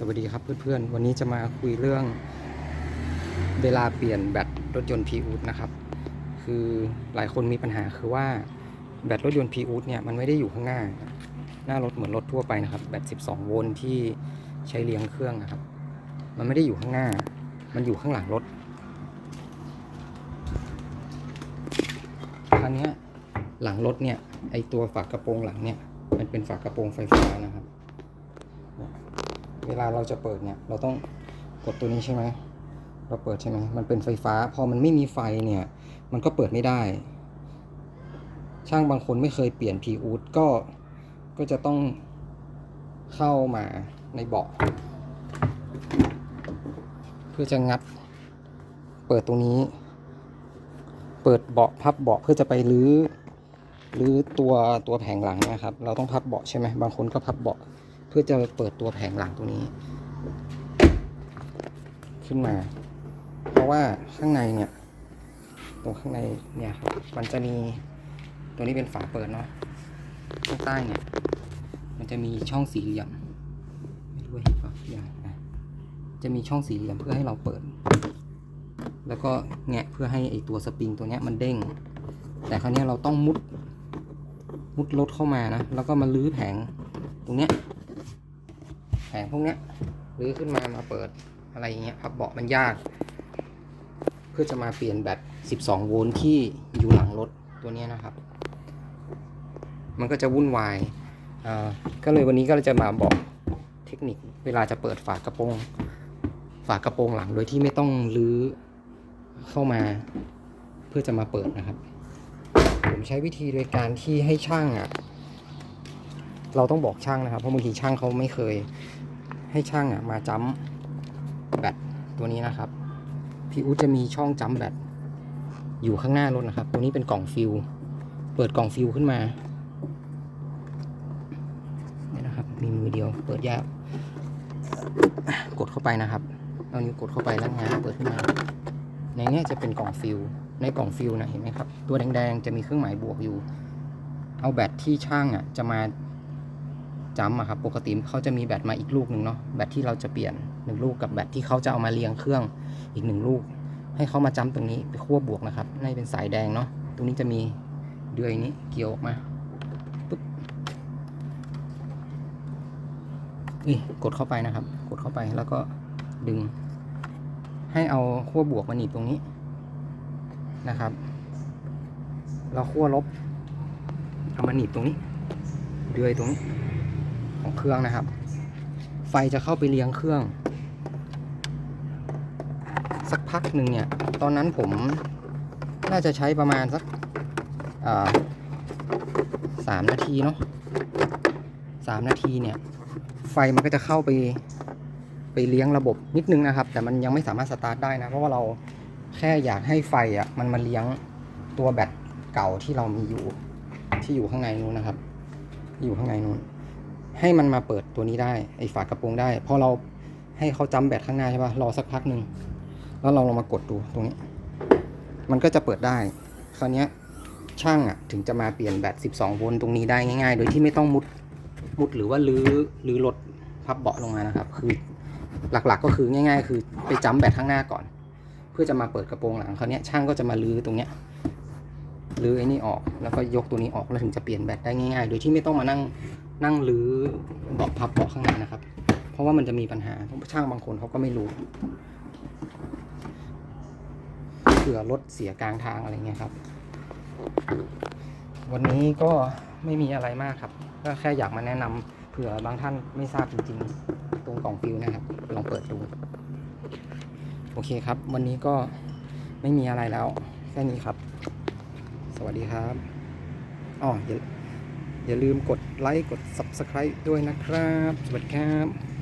สวัสดีครับเพื่อนๆ วันนี้จะมาคุยเรื่องเวลาเปลี่ยนแบตรถยนต์พีอูดนะครับ คือหลายคนมีปัญหาคือว่าแบตรถยนต์พีอูดเนี่ยมันไม่ได้อยู่ข้างหน้า หน้ารถเหมือนรถทั่วไปนะครับ แบต 12 โวลต์ที่ใช้เลี้ยงเครื่องนะครับ มันไม่ได้อยู่ข้างหน้า มันอยู่ข้างหลังรถคราวนี้หลังรถเนี่ยไอตัวฝากระโปรงหลังเนี่ยมันเป็นฝากระโปรงไฟฟ้านะครับ เวลาเราจะเปิดเนี่ยเราต้องกดตัวนี้ใช่ไหมเราเปิดใช่ไหมมันเป็นไฟฟ้า พอมันไม่มีไฟเนี่ย มันก็เปิดไม่ได้ ช่างบางคนไม่เคยเปลี่ยนพีอูดก็ก็จะต้องเข้ามาในเบาะเพื่อจะงัด เปิดตรงนี้ เปิดเบาะพับเบาะเพื่อจะไปรื้อรื้อตัวตัวแผงหลังนะครับ เราต้องพับเบาะใช่ไหมบางคนก็พับเบาะ พื่อจะเปิดตัวแผงหลังตัวนี้ ขึ้นมา เพราะว่าข้างในเนี่ย ตรงข้างในเนี่ยครับมันจะมีตัวนี้เป็นฝาเปิดเนาะข้างใต้เนี่ย มันจะมีช่องสี่เหลี่ยมไม่รู้เห็นปะเดี๋ยวอะจะมีช่องสี่เหลี่ยมเพื่อให้เราเปิด แล้วก็แงะเพื่อให้ไอตัวสปริงตัวเนี้ยมันเด้ง แต่คราวนี้เราต้องมุดมุดรถเข้ามานะ แล้วก็มาลื้อแผงตรงเนี้ย แผงพวกเนี้ยรื้อขึ้นมามาเปิดอะไรอย่างเงี้ยพับเบาะมันยาก เพื่อจะมาเปลี่ยนแบต 12 โวลต์ที่อยู่หลังรถตัวนี้นะครับ มันก็จะวุ่นวายก็เลยวันนี้ก็จะมาบอกเทคนิคเวลาจะเปิดฝากระโปรง ฝากระโปรงหลังโดยที่ไม่ต้องรื้อเข้ามาเพื่อจะมาเปิดนะครับ ผมใช้วิธีโดยการที่ให้ช่างอะ เราต้องบอกช่างนะครับ เพราะบางทีช่างเขาไม่เคย ให้ช่างอะมาจัมแบตตัวนี้นะครับ พี่อุ๊ดจะมีช่องจัมแบตอยู่ข้างหน้ารถนะครับ ตัวนี้เป็นกล่องฟิลเปิดกล่องฟิลขึ้นมาเนี่ยนะครับ มีมือเดียว เปิดยาก กดเข้าไปนะครับ เอานิ้วกดเข้าไปแล้วงานเปิดขึ้นมา ในนี้จะเป็นกล่องฟิลในกล่องฟิลนะเห็นไหมครับ ตัวแดงๆจะมีเครื่องหมายบวกอยู่ เอาแบตที่ช่างอะจะมา จัมป์อะครับปกติเขาจะมีแบตมาอีกลูกหนึ่งเนาะแบตที่เราจะเปลี่ยนหนึ่งลูกกับแบตที่เขาจะเอามาเรียงเครื่องอีกหนึ่งลูก ให้เขามาจัมป์ตรงนี้ไปขั้วบวกนะครับน่าจะเป็นสายแดงเนาะตรงนี้จะมีเดือยนี้เกี่ยวออกมาปุ๊บนี่กดเข้าไปนะครับ กดเข้าไปแล้วก็ดึง ให้เอาขั้วบวกมาหนีบตรงนี้นะครับ เราขั้วลบเอามาหนีบตรงนี้เดือยตรงนี้ ของเครื่องนะครับ ไฟจะเข้าไปเลี้ยงเครื่อง สักพักหนึ่งเนี่ย ตอนนั้นผมน่าจะใช้ประมาณสักสามนาทีเนาะสามนาทีเนี่ย ไฟมันก็จะเข้าไปไปเลี้ยงระบบนิดนึงนะครับ แต่มันยังไม่สามารถสตาร์ทได้นะ เพราะว่าเราแค่อยากให้ไฟอะมันมาเลี้ยงตัวแบตเก่าที่เรามีอยู่ที่อยู่ข้างในนู้นนะครับ อยู่ข้างในนู้น ให้มันมาเปิดตัวนี้ได้ไอ้ฝากระโปรงได้พอเราให้เขาจำแบตข้างหน้าใช่ปะรอสักพักหนึ่งแล้วเราลองมากดดูตรงนี้ มันก็จะเปิดได้ คราวนี้ช่างอะถึงจะมาเปลี่ยนแบต 12 โวลต์ตรงนี้ได้ง่ายๆ โดยที่ไม่ต้องมุดมุดหรือว่าลื้อลื้อรถพับเบาะลงมานะครับ คือหลักๆก็คือง่าย ๆ คือไปจำแบตข้างหน้าก่อน เพื่อจะมาเปิดกระโปรงหลังคราวนี้ช่างก็จะมาลื้อตรงเนี้ยลื้อไอ้นี่ออกแล้วก็ยกตัวนี้ออกแล้วถึงจะเปลี่ยนแบตได้ง่ายๆ โดยที่ไม่ต้องมานั่ง นั่งหรือเบาะพับเบาะข้างในนะครับ เพราะว่ามันจะมีปัญหาช่างบางคนเขาก็ไม่รู้เผื่อรถเสียกลางทางอะไรเงี้ยครับ วันนี้ก็ไม่มีอะไรมากครับ ก็แค่อยากมาแนะนำเผื่อบางท่านไม่ทราบจริงๆ ตรงกล่องฟิวนะครับ ลองเปิดดู โอเคครับ วันนี้ก็ไม่มีอะไรแล้ว แค่นี้ครับ สวัสดีครับอ๋ออย่า อย่าลืมกดไลค์กด Subscribe ด้วยนะครับ สวัสดีครับ